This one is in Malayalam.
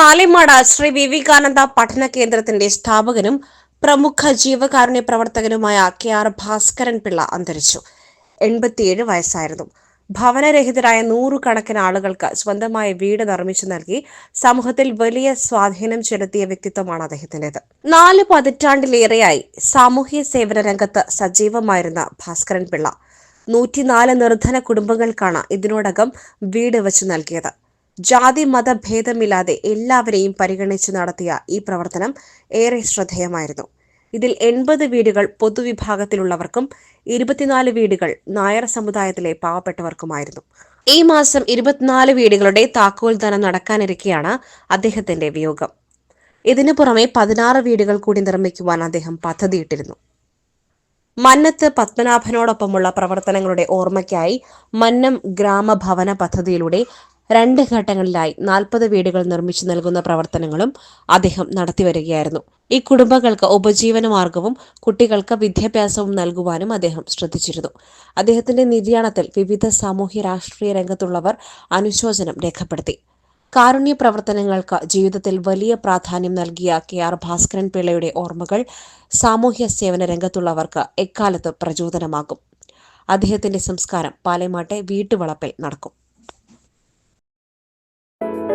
പാലിമാട് ശ്രീ വിവേകാനന്ദ പഠന കേന്ദ്രത്തിന്റെ സ്ഥാപകനും പ്രമുഖ ജീവകാരുണ്യ പ്രവർത്തകനുമായ കെ ആർ ഭാസ്കരൻ പിള്ള അന്തരിച്ചു. എൺപത്തിയേഴ് വയസ്സായിരുന്നു. ഭവനരഹിതരായ നൂറുകണക്കിന് ആളുകൾക്ക് സ്വന്തമായ വീട് നിർമ്മിച്ചു നൽകി സമൂഹത്തിൽ വലിയ സ്വാധീനം ചെലുത്തിയ വ്യക്തിത്വമാണ് അദ്ദേഹത്തിന്റെത്. നാല് പതിറ്റാണ്ടിലേറെയായി സാമൂഹ്യ സേവന രംഗത്ത് സജീവമായിരുന്ന ഭാസ്കരൻ പിള്ള. നൂറ്റിനാല് നിർധന കുടുംബങ്ങൾക്കാണ് ഇതിനോടകം വീട് വെച്ചു നൽകിയത്. ജാതി മത ഭേദമില്ലാതെ എല്ലാവരെയും പരിഗണിച്ച് നടത്തിയ ഈ പ്രവർത്തനം ഏറെ ശ്രദ്ധേയമായിരുന്നു. ഇതിൽ എൺപത് വീടുകൾ പൊതുവിഭാഗത്തിലുള്ളവർക്കും ഇരുപത്തിനാല് വീടുകൾ നായർ സമുദായത്തിലെ പാവപ്പെട്ടവർക്കുമായിരുന്നു. ഈ മാസം ഇരുപത്തിനാല് വീടുകളുടെ താക്കോൽ ദാനം നടക്കാനിരിക്കെയാണ് അദ്ദേഹത്തിന്റെ വിയോഗം. ഇതിനു പുറമെ പതിനാറ് വീടുകൾ കൂടി നിർമ്മിക്കുവാൻ അദ്ദേഹം പദ്ധതിയിട്ടിരുന്നു. മന്നത്ത് പത്മനാഭനോടൊപ്പമുള്ള പ്രവർത്തനങ്ങളുടെ ഓർമ്മയ്ക്കായി മന്നം ഗ്രാമഭവന പദ്ധതിയിലൂടെ രണ്ട് ഘട്ടങ്ങളിലായി നാൽപ്പത് വീടുകൾ നിർമ്മിച്ചു നൽകുന്ന പ്രവർത്തനങ്ങളും അദ്ദേഹം നടത്തിവരികയായിരുന്നു. ഈ കുടുംബങ്ങൾക്ക് ഉപജീവനമാർഗവും കുട്ടികൾക്ക് വിദ്യാഭ്യാസവും നൽകുവാനും അദ്ദേഹം ശ്രദ്ധിച്ചിരുന്നു. അദ്ദേഹത്തിന്റെ നിര്യാണത്തിൽ വിവിധ സാമൂഹ്യ രാഷ്ട്രീയ രംഗത്തുള്ളവർ അനുശോചനം രേഖപ്പെടുത്തി. കാരുണ്യ പ്രവർത്തനങ്ങൾക്ക് ജീവിതത്തിൽ വലിയ പ്രാധാന്യം നൽകിയ കെ ആർ ഭാസ്കരൻ പിള്ളയുടെ ഓർമ്മകൾ സാമൂഹ്യ സേവന രംഗത്തുള്ളവർക്ക് എക്കാലത്ത് പ്രചോദനമാകും. അദ്ദേഹത്തിന്റെ സംസ്കാരം പാലമാട്ടെ വീട്ടുവളപ്പിൽ നടക്കും.